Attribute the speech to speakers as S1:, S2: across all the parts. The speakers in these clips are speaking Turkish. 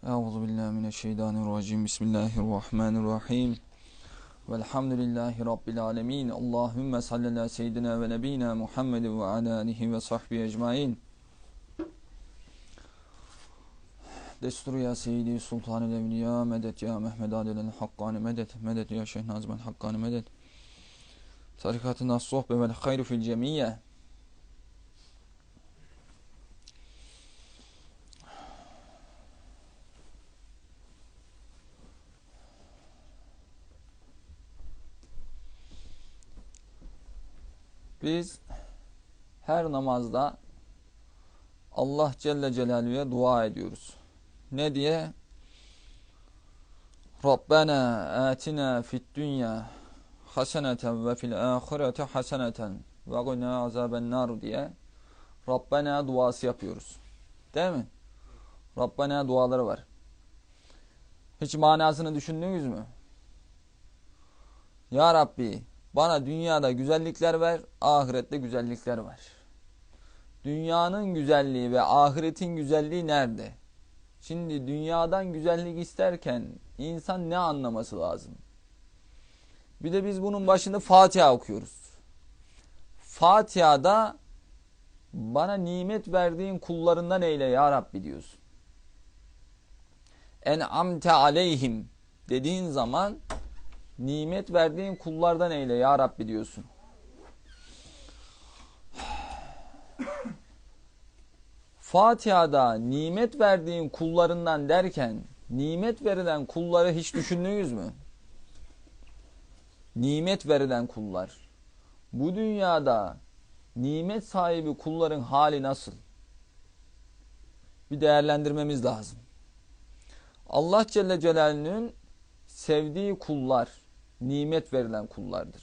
S1: أعوذ بالله من الشيطان الرجيم. بسم الله الرحمن الرحيم. والحمد لله رب العالمين. اللهم صل على سيدنا ونبينا محمد وعلى آله وصحبه أجمعين. دستور يا سيدي سلطان الأولياء مدد يا محمد عادل الحقان مدد مدد يا شيخ نازم الحقان مدد. تاريخات الناس والخير في الجميع. Biz her namazda Allah Celle Celaluhu'ya dua ediyoruz. Ne diye? Rabbena atina fid dünya haseneten ve fil ahirete haseneten ve gına azaben nar diye Rabbena duası yapıyoruz. Değil mi? Rabbena duaları var. Hiç manasını düşündünüz mü? Ya Rabbi bana dünyada güzellikler ver, ahirette güzellikler ver. Dünyanın güzelliği ve ahiretin güzelliği nerede? Şimdi dünyadan güzellik isterken insan ne anlaması lazım? Bir de biz bunun başında Fatiha okuyoruz. Fatiha'da bana nimet verdiğin kullarından eyle ya Rabbi diyorsun. En amte aleyhim dediğin zaman nimet verdiğin kullardan eyle ya Rabbi diyorsun. Fatiha'da nimet verdiğin kullarından derken nimet verilen kulları hiç düşündünüz mü? Nimet verilen kullar. Bu dünyada nimet sahibi kulların hali nasıl? Bir değerlendirmemiz lazım. Allah Celle Celaluhu'nun sevdiği kullar nimet verilen kullardır.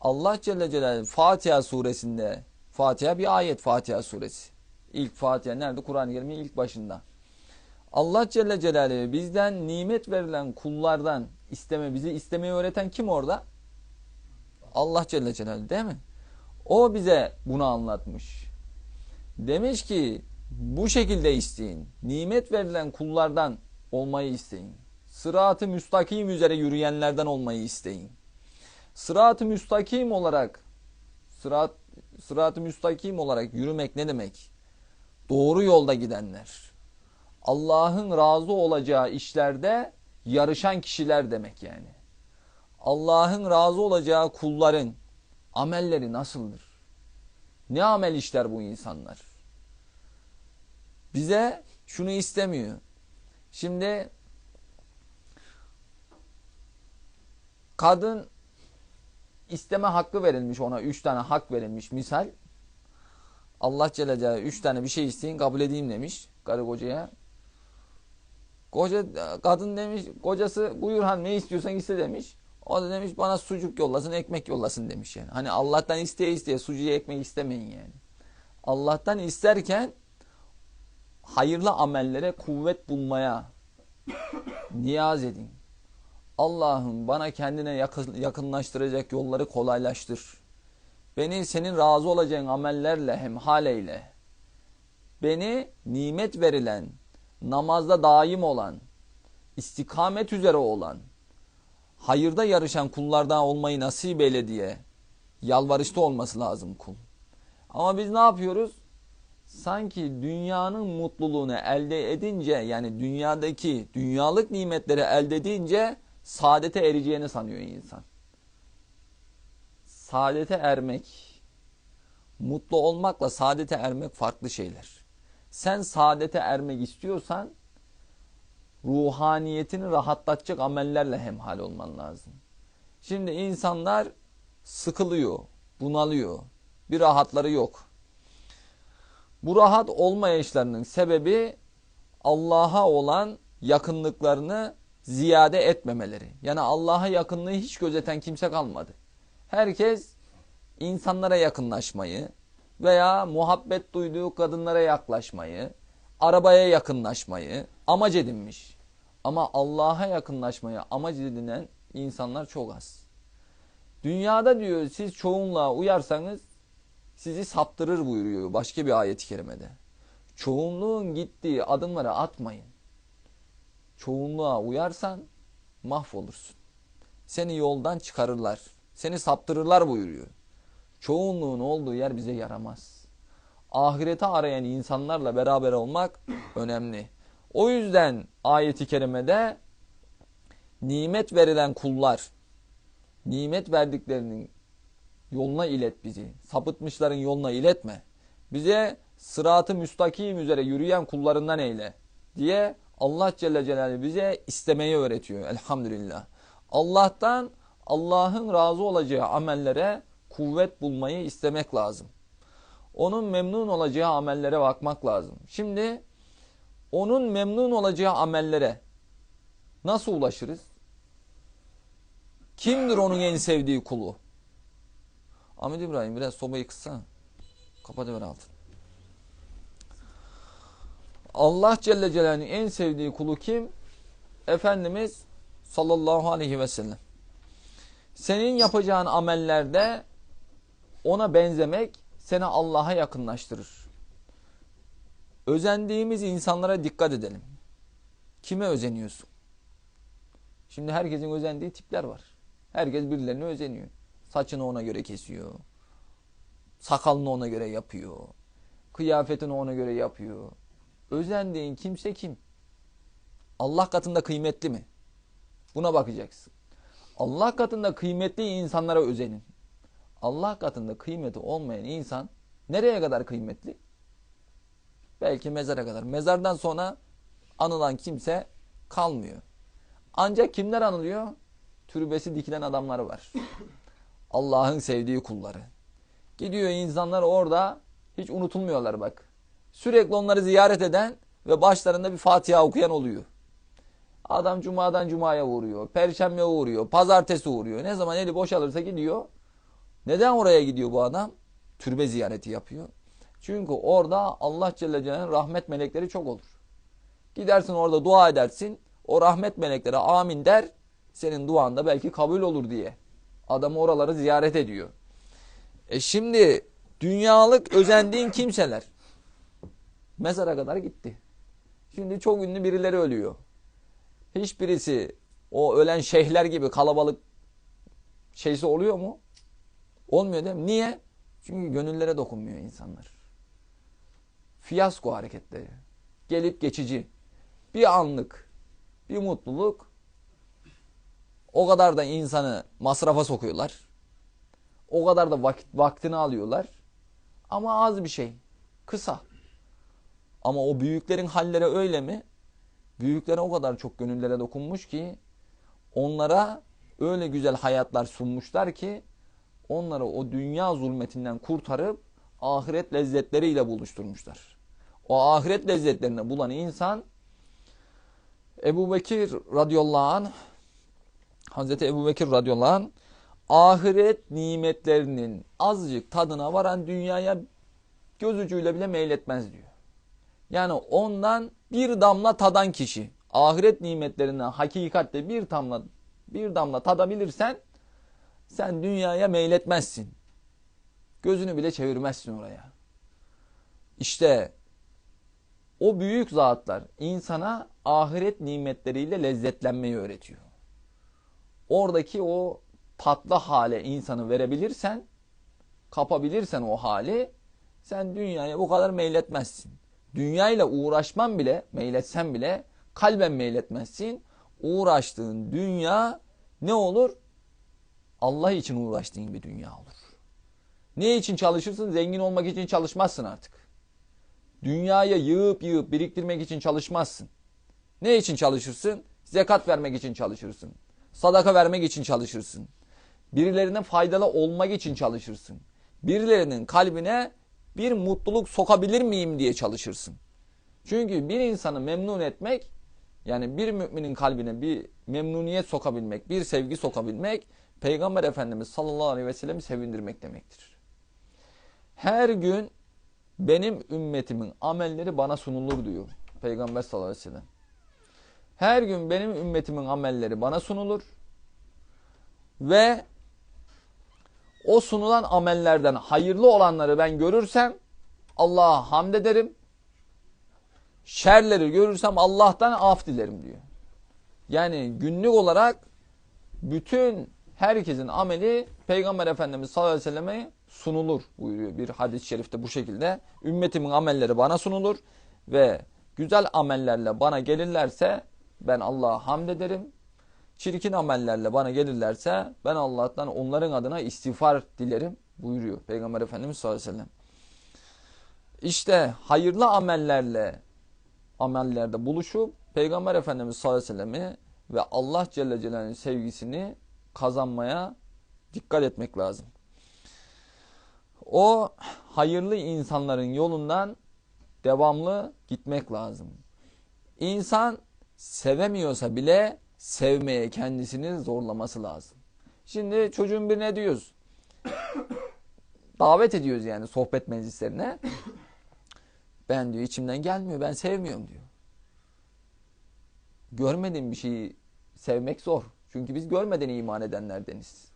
S1: Allah Celle Celaluhu Fatiha suresinde Fatiha bir ayet Fatiha suresi. İlk Fatiha nerede? Kur'an-ı Kerim'in ilk başında. Allah Celle Celaluhu bizden nimet verilen kullardan isteme bizi istemeyi öğreten kim orada? Allah Celle Celaluhu değil mi? O bize bunu anlatmış. Demiş ki bu şekilde isteyin. Nimet verilen kullardan olmayı isteyin. Sırat-ı müstakim üzere yürüyenlerden olmayı isteyin. Sırat-ı müstakim olarak sırat sırat-ı müstakim olarak yürümek ne demek? Doğru yolda gidenler. Allah'ın razı olacağı işlerde yarışan kişiler demek yani. Allah'ın razı olacağı kulların amelleri nasıldır? Ne amel işler bu insanlar? Bize şunu istemiyor. Şimdi kadın isteme hakkı verilmiş ona. Üç tane hak verilmiş misal. Allah Celle Celaluhu üç tane bir şey isteyin kabul edeyim demiş karı kocaya. Koca, kadın demiş kocası buyur han ne istiyorsan iste demiş. O da demiş bana sucuk yollasın ekmek yollasın demiş yani. Hani Allah'tan isteye isteye sucuğu ekmek istemeyin yani. Allah'tan isterken hayırlı amellere kuvvet bulmaya niyaz edin. Allah'ım bana kendine yakınlaştıracak yolları kolaylaştır. Beni senin razı olacağın amellerle hemhal eyle. Beni nimet verilen, namazda daim olan, istikamet üzere olan, hayırda yarışan kullardan olmayı nasip eyle diye yalvarışta olması lazım kul. Ama biz ne yapıyoruz? Sanki dünyanın mutluluğunu elde edince yani dünyadaki dünyalık nimetleri elde edince saadete ereceğini sanıyor insan. Saadete ermek, mutlu olmakla saadete ermek farklı şeyler. Sen saadete ermek istiyorsan ruhaniyetini rahatlatacak amellerle hemhal olman lazım. Şimdi insanlar sıkılıyor, bunalıyor. Bir rahatları yok. Bu rahat olmayışlarının sebebi Allah'a olan yakınlıklarını ziyade etmemeleri. Yani Allah'a yakınlığı hiç gözeten kimse kalmadı. Herkes insanlara yakınlaşmayı veya muhabbet duyduğu kadınlara yaklaşmayı, arabaya yakınlaşmayı amac edinmiş. Ama Allah'a yakınlaşmayı amac edinen insanlar çok az. Dünyada diyor siz çoğunluğa uyarsanız sizi saptırır buyuruyor başka bir ayet-i kerimede. Çoğunluğun gittiği adımları atmayın. Çoğunluğa uyarsan mahvolursun. Seni yoldan çıkarırlar. Seni saptırırlar buyuruyor. Çoğunluğun olduğu yer bize yaramaz. Ahireti arayan insanlarla beraber olmak önemli. O yüzden ayeti kerimede nimet verilen kullar, nimet verdiklerinin yoluna ilet bizi. Sapıtmışların yoluna iletme. Bize sıratı müstakim üzere yürüyen kullarından eyle diye Allah Celle Celaluhu bize istemeyi öğretiyor elhamdülillah. Allah'tan Allah'ın razı olacağı amellere kuvvet bulmayı istemek lazım. Onun memnun olacağı amellere bakmak lazım. Şimdi onun memnun olacağı amellere nasıl ulaşırız? Kimdir onun en sevdiği kulu? Ahmet İbrahim biraz sobayı kıssana. Kapatıver altını. Allah Celle Celaluhu'nun en sevdiği kulu kim? Efendimiz sallallahu aleyhi ve sellem. Senin yapacağın amellerde ona benzemek seni Allah'a yakınlaştırır. Özendiğimiz insanlara dikkat edelim. Kime özeniyorsun? Şimdi herkesin özendiği tipler var. Herkes birilerine özeniyor. Saçını ona göre kesiyor. Sakalını ona göre yapıyor. Kıyafetini ona göre yapıyor. Özendiğin kimse kim? Allah katında kıymetli mi? Buna bakacaksın. Allah katında kıymetli insanlara özenin. Allah katında kıymeti olmayan insan nereye kadar kıymetli? Belki mezara kadar. Mezardan sonra anılan kimse kalmıyor. Ancak kimler anılıyor? Türbesi dikilen adamlar var. Allah'ın sevdiği kulları. Gidiyor insanlar orada hiç unutulmuyorlar bak. Sürekli onları ziyaret eden ve başlarında bir Fatiha okuyan oluyor. Adam cumadan cumaya uğruyor, perşembe uğruyor, pazartesi uğruyor. Ne zaman eli boşalırsa gidiyor. Neden oraya gidiyor bu adam? Türbe ziyareti yapıyor. Çünkü orada Allah Celle Celaluhu'nun rahmet melekleri çok olur. Gidersin orada dua edersin. O rahmet melekleri amin der. Senin duan da belki kabul olur diye. Adam oraları ziyaret ediyor. E şimdi dünyalık özendiğin kimseler mezara kadar gitti. Şimdi çok ünlü birileri ölüyor. Hiçbirisi o ölen şeyhler gibi kalabalık şeysi oluyor mu? Olmuyor değil mi? Niye? Çünkü gönüllere dokunmuyor insanlar. Fiyasko hareketleri. Gelip geçici. Bir anlık. Bir mutluluk. O kadar da insanı masrafa sokuyorlar. O kadar da vakit, vaktini alıyorlar. Ama az bir şey. Kısa. Ama o büyüklerin halleri öyle mi? Büyüklere o kadar çok gönüllere dokunmuş ki onlara öyle güzel hayatlar sunmuşlar ki onları o dünya zulmetinden kurtarıp ahiret lezzetleriyle buluşturmuşlar. O ahiret lezzetlerini bulan insan Ebu Bekir radıyallahu anh Hazreti Ebu Bekir radıyallahu anh ahiret nimetlerinin azıcık tadına varan dünyaya göz ucuyla bile meyletmez diyor. Yani ondan bir damla tadan kişi ahiret nimetlerinden hakikatte bir damla bir damla tadabilirsen sen dünyaya meyletmezsin. Gözünü bile çevirmezsin oraya. İşte o büyük zatlar insana ahiret nimetleriyle lezzetlenmeyi öğretiyor. Oradaki o tatlı hale insanı verebilirsen, kapabilirsen o hali, sen dünyaya bu kadar meyletmezsin. Dünyayla uğraşman bile, meyletsen bile kalben meyletmezsin. Uğraştığın dünya ne olur? Allah için uğraştığın bir dünya olur. Ne için çalışırsın? Zengin olmak için çalışmazsın artık. Dünyaya yığıp yığıp biriktirmek için çalışmazsın. Ne için çalışırsın? Zekat vermek için çalışırsın. Sadaka vermek için çalışırsın. Birilerine faydalı olmak için çalışırsın. Birilerinin kalbine bir mutluluk sokabilir miyim diye çalışırsın. Çünkü bir insanı memnun etmek yani bir müminin kalbine bir memnuniyet sokabilmek, bir sevgi sokabilmek Peygamber Efendimiz sallallahu aleyhi ve sellem'i sevindirmek demektir. Her gün benim ümmetimin amelleri bana sunulur diyor Peygamber sallallahu aleyhi ve sellem. Her gün benim ümmetimin amelleri bana sunulur ve o sunulan amellerden hayırlı olanları ben görürsem Allah'a hamd ederim. Şerleri görürsem Allah'tan af dilerim diyor. Yani günlük olarak bütün herkesin ameli Peygamber Efendimiz sallallahu aleyhi ve selleme sunulur buyuruyor bir hadis-i şerifte bu şekilde. Ümmetimin amelleri bana sunulur ve güzel amellerle bana gelirlerse ben Allah'a hamd ederim. Çirkin amellerle bana gelirlerse ben Allah'tan onların adına istiğfar dilerim buyuruyor Peygamber Efendimiz sallallahu aleyhi ve sellem. İşte hayırlı amellerle amellerde buluşup Peygamber Efendimiz sallallahu aleyhi ve sellem'i ve Allah Celle Celaluhu'nun sevgisini kazanmaya dikkat etmek lazım. O hayırlı insanların yolundan devamlı gitmek lazım. İnsan sevemiyorsa bile sevmeye kendisini zorlaması lazım. Şimdi çocuğun birine diyoruz. Davet ediyoruz yani sohbet meclislerine. Ben diyor içimden gelmiyor ben sevmiyorum diyor. Görmediğim bir şeyi sevmek zor. Çünkü biz görmeden iman edenlerdeniz.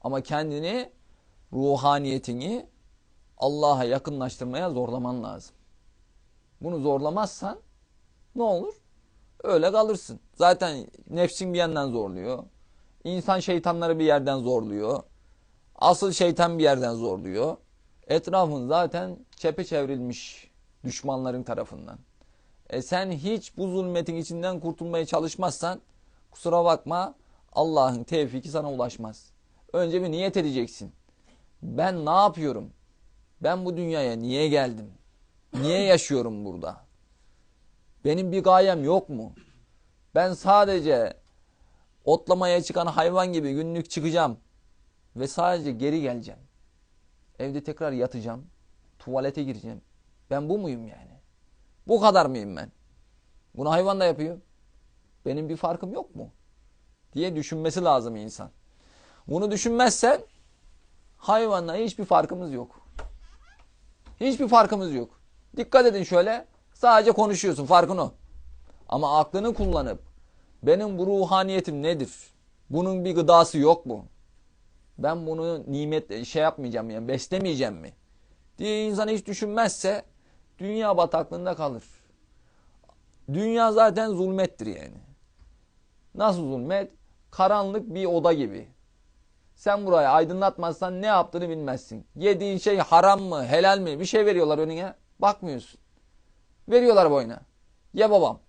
S1: Ama kendini, ruhaniyetini Allah'a yakınlaştırmaya zorlaman lazım. Bunu zorlamazsan ne olur? Öyle kalırsın. Zaten nefsin bir yandan zorluyor. İnsan şeytanları bir yerden zorluyor. Asıl şeytan bir yerden zorluyor. Etrafın zaten çepeçevrilmiş düşmanların tarafından. E sen hiç bu zulmetin içinden kurtulmaya çalışmazsan kusura bakma Allah'ın tevfiki sana ulaşmaz. Önce bir niyet edeceksin. Ben ne yapıyorum? Ben bu dünyaya niye geldim? Niye yaşıyorum burada? Benim bir gayem yok mu? Ben sadece otlamaya çıkan hayvan gibi günlük çıkacağım ve sadece geri geleceğim. Evde tekrar yatacağım. Tuvalete gireceğim. Ben bu muyum yani? Bu kadar mıyım ben? Bunu hayvan da yapıyor. Benim bir farkım yok mu? Diye düşünmesi lazım insan. Bunu düşünmezsen hayvanla hiçbir farkımız yok. Hiçbir farkımız yok. Dikkat edin şöyle. Sadece konuşuyorsun farkın o. Ama aklını kullanıp benim bu ruhaniyetim nedir? Bunun bir gıdası yok mu? Ben bunu nimet şey yapmayacağım yani beslemeyeceğim mi? diye insan hiç düşünmezse dünya bataklığında kalır. Dünya zaten zulmettir yani. Nasıl zulmet? Karanlık bir oda gibi. Sen burayı aydınlatmazsan ne yaptığını bilmezsin. Yediğin şey haram mı, helal mi? Bir şey veriyorlar önüne. Bakmıyorsun. Veriyorlar boyuna. Ye babam.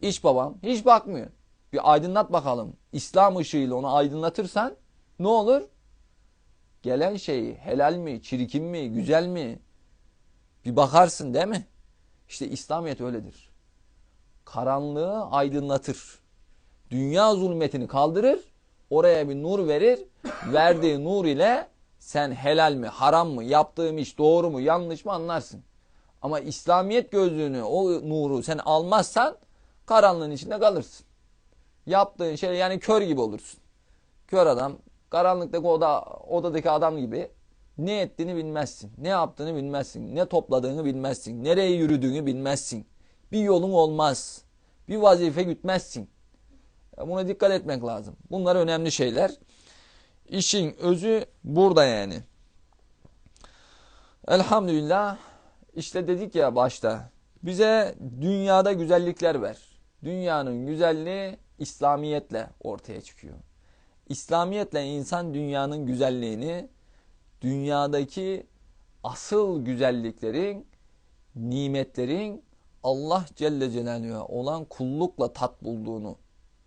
S1: İç babam. Hiç bakmıyor. Bir aydınlat bakalım. İslam ışığıyla onu aydınlatırsan ne olur? Gelen şey helal mi, çirkin mi, güzel mi? Bir bakarsın değil mi? İşte İslamiyet öyledir. Karanlığı aydınlatır. Dünya zulmetini kaldırır. Oraya bir nur verir. Verdiği nur ile sen helal mi, haram mı, yaptığım iş doğru mu, yanlış mı anlarsın. Ama İslamiyet gözlüğünü, o nuru sen almazsan karanlığın içinde kalırsın. Yaptığın şey yani kör gibi olursun. Kör adam, karanlıktaki oda, odadaki adam gibi ne ettiğini bilmezsin. Ne yaptığını bilmezsin. Ne topladığını bilmezsin. Nereye yürüdüğünü bilmezsin. Bir yolun olmaz. Bir vazife gütmezsin. Buna dikkat etmek lazım. Bunlar önemli şeyler. İşin özü burada yani. Elhamdülillah işte dedik ya başta bize dünyada güzellikler ver. Dünyanın güzelliği İslamiyetle ortaya çıkıyor. İslamiyetle insan dünyanın güzelliğini, dünyadaki asıl güzelliklerin, nimetlerin Allah Celle Celaluhu'ya olan kullukla tat bulduğunu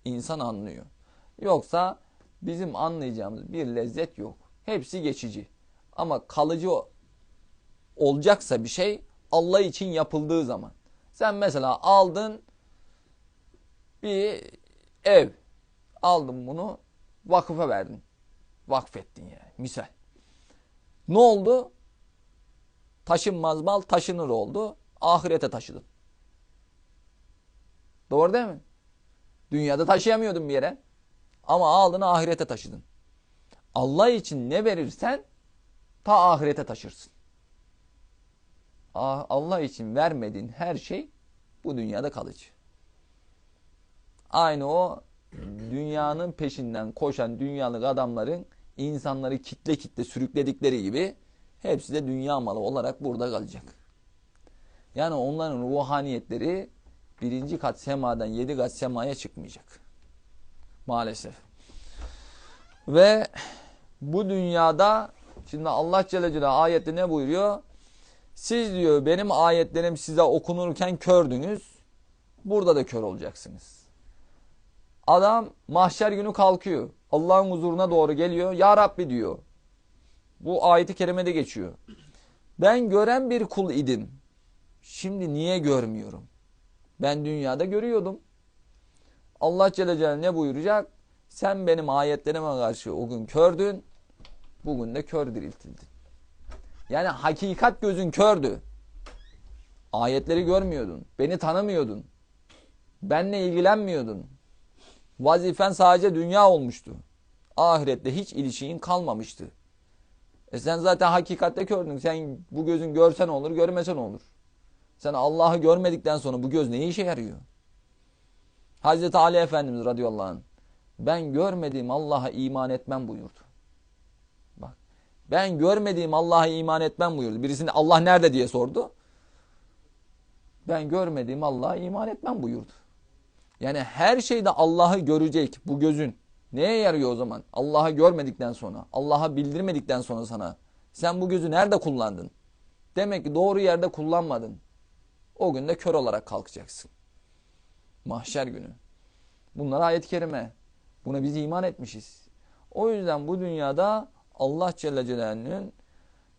S1: insan anlıyor. Yoksa bizim anlayacağımız bir lezzet yok. Hepsi geçici. Ama kalıcı olacaksa bir şey Allah için yapıldığı zaman. Sen mesela aldın bir ev. Aldın bunu vakıfa verdin. Vakfettin yani misal. Ne oldu? Taşınmaz mal taşınır oldu. Ahirete taşıdın. Doğru değil mi? Dünyada taşıyamıyordun bir yere. Ama aldın ahirete taşıdın. Allah için ne verirsen ta ahirete taşırsın. Allah için vermediğin her şey bu dünyada kalıcı. Aynı o dünyanın peşinden koşan dünyalık adamların insanları kitle kitle sürükledikleri gibi hepsi de dünya malı olarak burada kalacak. Yani onların ruhaniyetleri birinci kat semadan yedi kat semaya çıkmayacak. Maalesef. Ve bu dünyada şimdi Allah Celle Celaluhu ayette ne buyuruyor? Siz diyor benim ayetlerim size okunurken kördünüz. Burada da kör olacaksınız. Adam mahşer günü kalkıyor. Allah'ın huzuruna doğru geliyor. Ya Rabbi diyor. Bu ayeti kerimede geçiyor. Ben gören bir kul idim. Şimdi niye görmüyorum? Ben dünyada görüyordum. Allah Celle Celaluhu ne buyuracak? Sen benim ayetlerime karşı o gün kördün. Bugün de kör diriltildin. Yani hakikat gözün kördü. Ayetleri görmüyordun. Beni tanımıyordun. Benle ilgilenmiyordun. Vazifen sadece dünya olmuştu. Ahirette hiç ilişkin kalmamıştı. E sen zaten hakikatte kördün. Sen bu gözün görsen olur, görmesen olur. Sen Allah'ı görmedikten sonra bu göz ne işe yarıyor? Hazreti Ali Efendimiz radıyallahu anh ben görmediğim Allah'a iman etmem buyurdu. Ben görmediğim Allah'a iman etmem buyurdu. Birisini Allah nerede diye sordu. Ben görmediğim Allah'a iman etmem buyurdu. Yani her şeyde Allah'ı görecek bu gözün. Neye yarıyor o zaman? Allah'ı görmedikten sonra, Allah'a bildirmedikten sonra sana. Sen bu gözü nerede kullandın? Demek ki doğru yerde kullanmadın. O gün de kör olarak kalkacaksın. Mahşer günü. Bunlar ayet-i kerime. Buna biz iman etmişiz. O yüzden bu dünyada Allah Celle Celaluhu'nun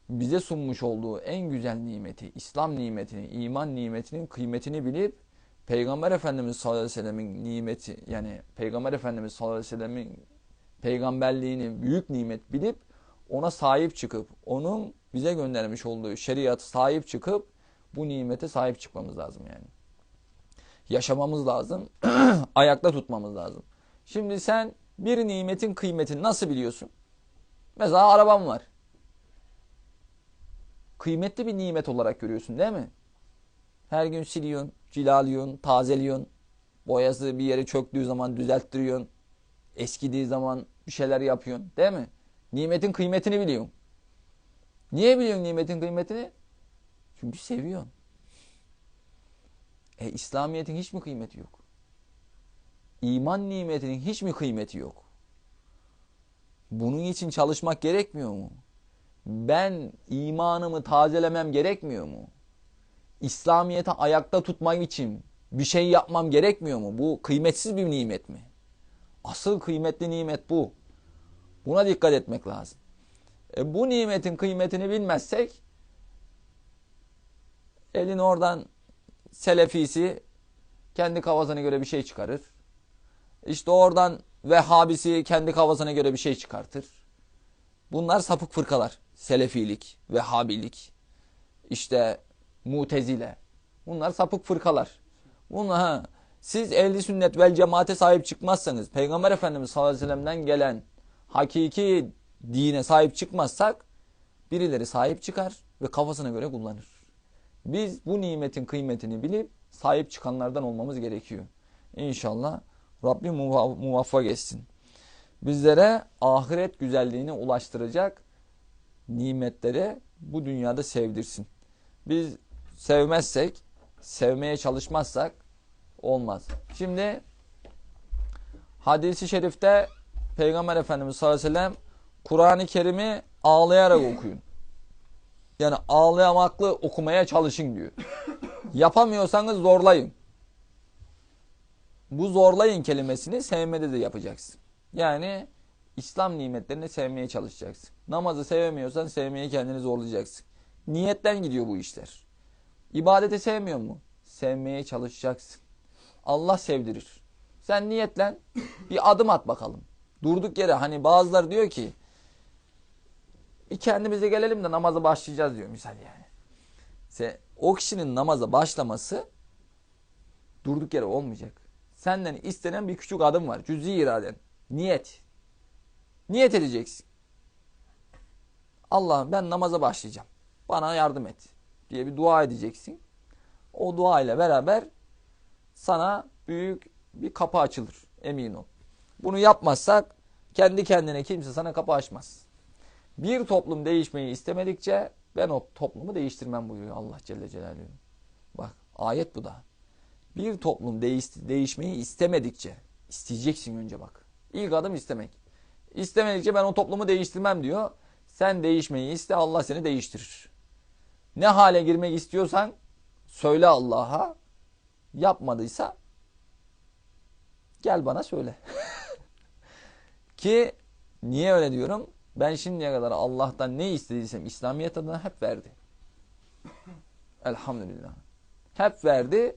S1: bize sunmuş olduğu en güzel nimeti, İslam nimetini, iman nimetinin kıymetini bilip Peygamber Efendimiz sallallahu aleyhi ve sellemin nimeti yani Peygamber Efendimiz sallallahu aleyhi ve sellemin peygamberliğini büyük nimet bilip ona sahip çıkıp onun bize göndermiş olduğu şeriatı sahip çıkıp bu nimete sahip çıkmamız lazım yani. Yaşamamız lazım. ayakta tutmamız lazım. Şimdi sen bir nimetin kıymetini nasıl biliyorsun? Mesela arabam var. Kıymetli bir nimet olarak görüyorsun değil mi? Her gün siliyorsun, cilalıyorsun, tazeliyorsun. Boyası bir yere çöktüğü zaman düzelttiriyorsun. Eskidiği zaman bir şeyler yapıyorsun değil mi? Nimetin kıymetini biliyorsun. Niye biliyorsun nimetin kıymetini? Çünkü seviyorsun. E İslamiyet'in hiç mi kıymeti yok? İman nimetinin hiç mi kıymeti yok? Bunun için çalışmak gerekmiyor mu? Ben imanımı tazelemem gerekmiyor mu? İslamiyet'i ayakta tutmak için bir şey yapmam gerekmiyor mu? Bu kıymetsiz bir nimet mi? Asıl kıymetli nimet bu. Buna dikkat etmek lazım. E bu nimetin kıymetini bilmezsek elin oradan selefisi kendi kafasına göre bir şey çıkarır. İşte oradan Vehhabisi kendi kafasına göre bir şey çıkartır. Bunlar sapık fırkalar. Selefilik, Vehhabilik, işte Mutezile. Bunlar sapık fırkalar. Bunlar, ha, siz ehli sünnet vel cemaate sahip çıkmazsanız, Peygamber Efendimiz sallallahu aleyhi ve sellem'den gelen hakiki dine sahip çıkmazsak, birileri sahip çıkar ve kafasına göre kullanır. Biz bu nimetin kıymetini bilip sahip çıkanlardan olmamız gerekiyor. İnşallah Rabbim muvaffak etsin. Bizlere ahiret güzelliğini ulaştıracak nimetleri bu dünyada sevdirsin. Biz sevmezsek, sevmeye çalışmazsak olmaz. Şimdi hadisi şerifte Peygamber Efendimiz sallallahu aleyhi ve sellem Kur'an-ı Kerim'i ağlayarak okuyun. Yani ağlayamaklı okumaya çalışın diyor. Yapamıyorsanız zorlayın. Bu zorlayın kelimesini sevmede de yapacaksın. Yani İslam nimetlerini sevmeye çalışacaksın. Namazı sevemiyorsan sevmeye kendini zorlayacaksın. Niyetten gidiyor bu işler. İbadeti sevmiyor mu? Sevmeye çalışacaksın. Allah sevdirir. Sen niyetlen bir adım at bakalım. Durduk yere hani bazıları diyor ki bir kendimize gelelim de namaza başlayacağız diyor misal yani. O kişinin namaza başlaması durduk yere olmayacak. Senden istenen bir küçük adım var. Cüz'i iraden. Niyet. Niyet edeceksin. Allah'ım ben namaza başlayacağım. Bana yardım et diye bir dua edeceksin. O dua ile beraber sana büyük bir kapı açılır. Emin ol. Bunu yapmazsak kendi kendine kimse sana kapı açmaz. Bir toplum değişmeyi istemedikçe ben o toplumu değiştirmem buyuruyor Allah Celle Celaluhu. Bak ayet bu da. Bir toplum değiş, değişmeyi istemedikçe isteyeceksin önce bak. İlk adım istemek. İstemedikçe ben o toplumu değiştirmem diyor. Sen değişmeyi iste Allah seni değiştirir. Ne hale girmek istiyorsan söyle Allah'a. Yapmadıysa gel bana söyle. Ki niye öyle diyorum? Ben şimdiye kadar Allah'tan ne istediysem İslamiyet adına hep verdi. Elhamdülillah. Hep verdi.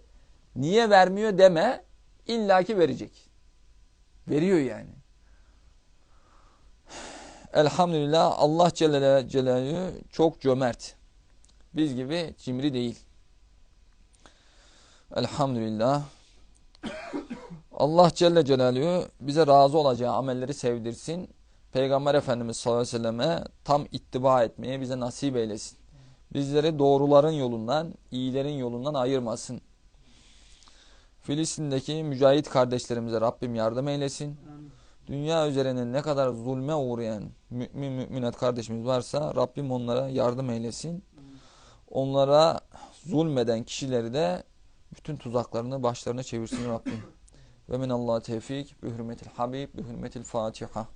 S1: Niye vermiyor deme. illaki verecek. Veriyor yani. Elhamdülillah Allah Celle Celaluhu çok cömert. Biz gibi cimri değil. Elhamdülillah. Allah Celle Celaluhu bize razı olacağı amelleri sevdirsin. Peygamber Efendimiz sallallahu aleyhi ve selleme tam ittiba etmeye bize nasip eylesin. Bizleri doğruların yolundan, iyilerin yolundan ayırmasın. Filistin'deki mücahit kardeşlerimize Rabbim yardım eylesin. Dünya üzerine ne kadar zulme uğrayan mümin müminat kardeşimiz varsa Rabbim onlara yardım eylesin. Onlara zulmeden kişileri de bütün tuzaklarını başlarına çevirsin Rabbim. Ve minallah tevfik bi hürmetil habib bi hürmetil fatiha.